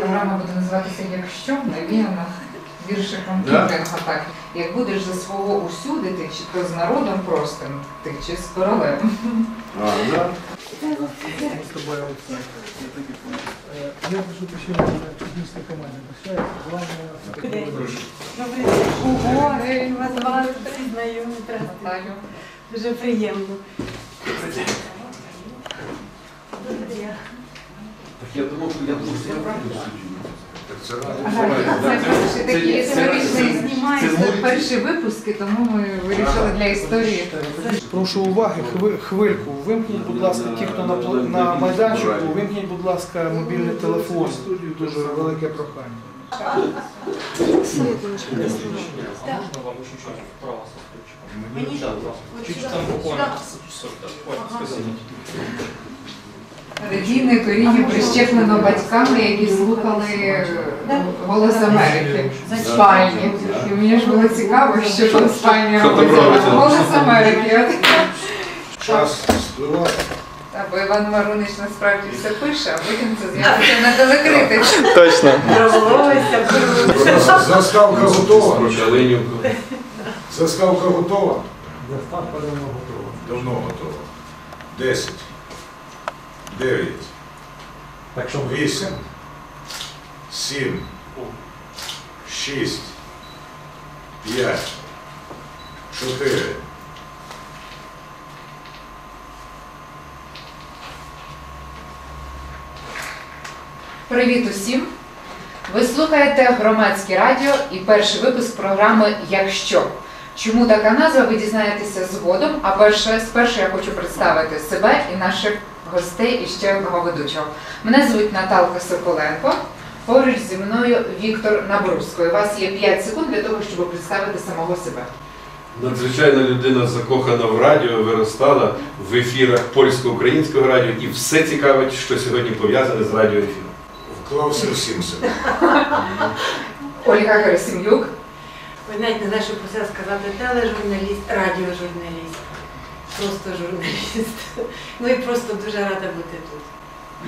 Програма буде називатися Якщо навіяна віршиком Да. Кіплінга так. Як будеш за свого усюди, ти чи то з народом простим, ти чи з королем. А, да? с тобой Александр. Э, Я прошу прощения, я не с той командой общаюсь. Главное, Ого, Вас звати знайомі. Наталю. Дуже приємно. Добрий день. Я думав, я думав, що я правильно суджу. Це це перші випуски, тому ми вирішили для історії. Прошу уваги, хвильку. Вимкніть, будь ласка, ті, хто на, на майданчику, вимкніть, будь ласка, мобільний телефон. Дуже велике прохання. Мені Чуть там буквально 40, Ага. Радійне коріння прищеплено батьками, які слухали е, голос Америки в спальні. І мені ж було цікаво, що там в спальні робиться. Голос Америки. Час спливає. Та, бо Іван Марунич насправді все пише, а потім це з'явиться на телекрити. Точно. Заставка готова. Заставка готова. Давно готова. Давно готова. Десять. Дев'ять. Так що Вісім. Сім. Шість. П'ять. Чотири. Привіт усім! Ви слухаєте громадське радіо і перший випуск програми Якщо. Чому така назва, ви дізнаєтеся згодом. А перше, спершу я хочу представити себе і наших гостей і ще одного ведучого. Мене звуть Наталка Соколенко. Поруч зі мною Віктор Набруско. У вас є 5 секунд для того, щоб представити самого себе. Надзвичайна людина закохана в радіо, виростала в ефірах польсько-українського радіо і все цікавить, що сьогодні пов'язане з радіоефіром. Вклався всім себе. Ольга Герасим'юк. Ви навіть не знаю, що про це сказати. Тележурналіст, радіожурналіст. Просто журналіст. Ну і просто дуже рада бути тут.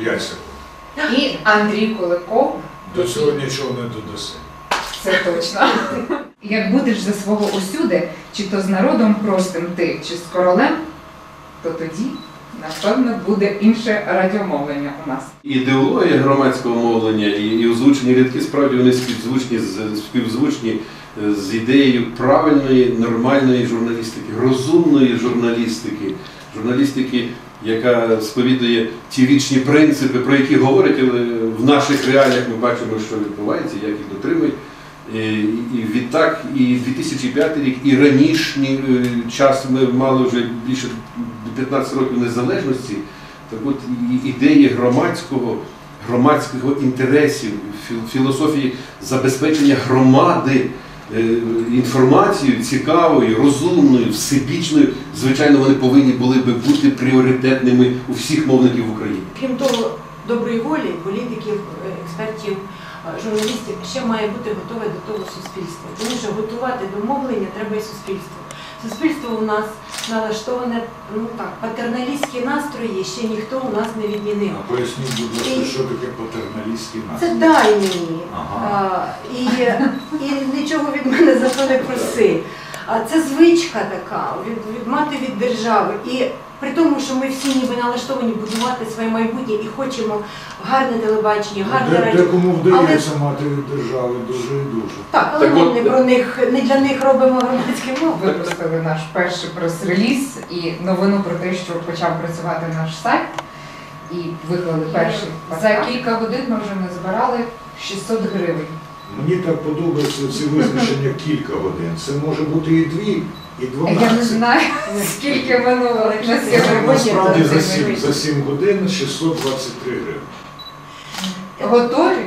П'ять секунд. І Андрій Куликов. До цього нічого не додаси. Це точно. Як будеш за свого усюди, чи то з народом простим ти, чи з королем, то тоді, напевно, буде інше радіомовлення у нас. Ідеологія громадського мовлення і, і озвучені рядки справді вони співзвучні з співзвучні е, з ідеєю правильної, нормальної журналістики, розумної журналістики, журналістики, яка сповідує ті вічні принципи, про які говорять, але в наших реаліях ми бачимо, що відбувається, як їх дотримують. Е, І відтак, і 2005 рік, і ранішній е, час ми мали вже більше 15 років незалежності. Так от ідеї громадського, громадського інтересів, філософії забезпечення громади е, інформацією цікавою, розумною, всебічною, звичайно, вони повинні були би бути пріоритетними у всіх мовників в Україні. Крім того, доброї волі, політиків, е, експертів, е, журналістів ще має бути готове до того суспільство. Тому що готувати до мовлення треба і суспільство. Суспільство у нас налаштоване, ну так, патерналістські настрої ще ніхто у нас не відмінив. А поясніть, будь ласка, що таке патерналістські настрої? Це дай мені. Ага. А, і, і нічого від мене за то не проси. А це звичка така, від, від мати від держави. І при тому, що ми всі ніби налаштовані будувати своє майбутнє і хочемо гарне телебачення, гарне Де, радіо. декому вдається мати від держави дуже і дуже. Так, але Так ми от- не про них, не для них робимо громадське мову. Випустили наш перший прес-реліз і новину про те, що почав працювати наш сайт. І виклали перший. За кілька годин ми вже назбирали 600 гривень. Мені так подобається це визначення кілька годин. Це може бути і дві, і Я не дванадцять. знаю, скільки минуло на Це сьогодні. Насправді за 7, за 7 годин 623 гривень. Готові?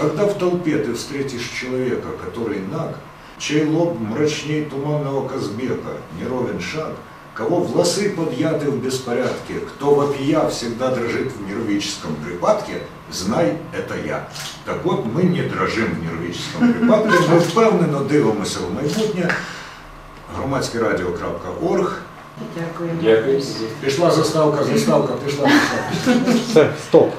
Когда в толпе ты встретишь человека, который наг, чей лоб мрачней туманного Казбека, неровен шаг, кого волосы подъяты в беспорядке, кто вопия всегда дрожит в нервическом припадке, знай, это я. Так от ми не дрожим в нервическом припадку, ми впевнено дивимося в майбутнє. Громадське радіо.орг Дякую. Дякую. Пішла заставка, заставка, пішла, заставка. Все, стоп.